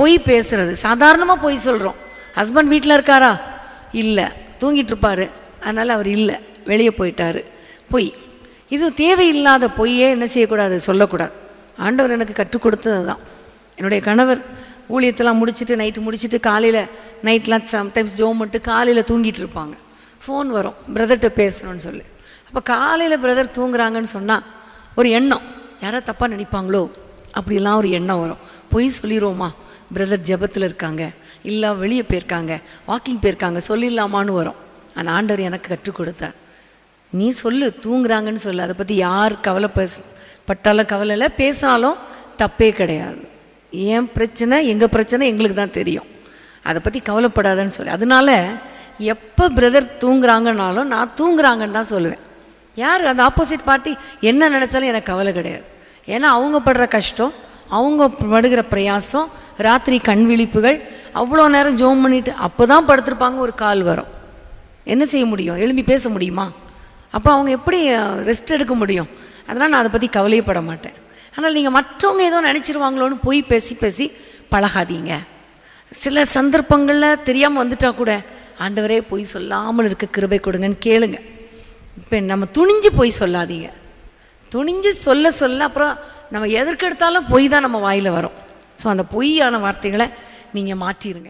பொய் பேசுறது. சாதாரணமாக பொய் சொல்கிறோம் ஹஸ்பண்ட் வீட்டில் இருக்காரா? இல்லை. தூங்கிட்டு இருப்பாரு அதனால் அவர் இல்லை. வெளியே போயிட்டார். பொய். இது தேவையில்லாத பொய்யே என்ன செய்யக்கூடாது? சொல்லக்கூடாது. ஆண்டவர் எனக்கு கற்றுக் கொடுத்தது தான் என்னுடைய கணவர் ஊழியத்தெல்லாம் முடிச்சுட்டு நைட்டு முடிச்சுட்டு காலையில் நைட்லாம் சம்டைம்ஸ் ஜோம் மட்டும் காலையில் தூங்கிட்டு இருப்பாங்க ஃபோன் வரும் பிரதர்கிட்ட பேசணும்னு சொல்லி. அப்போ காலையில் பிரதர் தூங்குறாங்கன்னு சொன்னால் ஒரு எண்ணம். யாராவது தப்பாக நினைப்பாங்களோ? அப்படிலாம் ஒரு எண்ணம் வரும். பொய் சொல்லிடுவோமா பிரதர் ஜெபத்தில் இருக்காங்க. இல்லை வெளியே போயிருக்காங்க. வாக்கிங் போயிருக்காங்க. சொல்லிடலாமான்னு வரும். ஆனால் ஆண்டவர் எனக்கு கற்றுக் கொடுத்தார். நீ சொல்லு தூங்குறாங்கன்னு சொல்லு. அதை பற்றி யார் கவலை பேச பட்டாலும் கவலை இல்லை. பேசினாலும் தப்பே கிடையாது. என் பிரச்சனை? எங்கள் பிரச்சனை? எங்களுக்கு தான் தெரியும். அதை பற்றி கவலைப்படாதன்னு சொல்லி. அதனால எப்போ பிரதர் தூங்குறாங்கனாலும் நான் தூங்குறாங்கன்னு தான் சொல்லுவேன். யார்? அந்த ஆப்போசிட் பார்ட்டி என்ன நினச்சாலும் எனக்கு கவலை கிடையாது. ஏன்னா அவங்க படுற கஷ்டம் அவங்க படுகிற பிரயாசம் ராத்திரி கண் விழிப்புகள் அவ்வளோ நேரம் ஜோம் பண்ணிட்டு அப்போ தான் படுத்திருப்பாங்க ஒரு கால் வரும். என்ன செய்ய முடியும்? எழும்பி பேச முடியுமா? அப்போ அவங்க எப்படி ரெஸ்ட் எடுக்க முடியும்? அதனால் நான் அதை பற்றி கவலையப்பட மாட்டேன். ஆனால் நீங்கள் மற்றவங்க ஏதோ நினச்சிருவாங்களோன்னு போய் பேசி பேசி பழகாதீங்க. சில சந்தர்ப்பங்களில் தெரியாமல் வந்துட்டால் கூட ஆண்டவரே போய் சொல்லாமல் இருக்க கிருபை கொடுங்கன்னு கேளுங்க. இப்போ நம்ம துணிஞ்சு போய் சொல்லாதீங்க. துணிஞ்சு சொல்ல சொல்ல அப்புறம் நம்ம எதற்கெடுத்தாலும் பொய் தான் நம்ம வாயில் வரும். ஸோ அந்த பொய்யான வார்த்தைகளை நீங்கள் மாற்றிடுங்க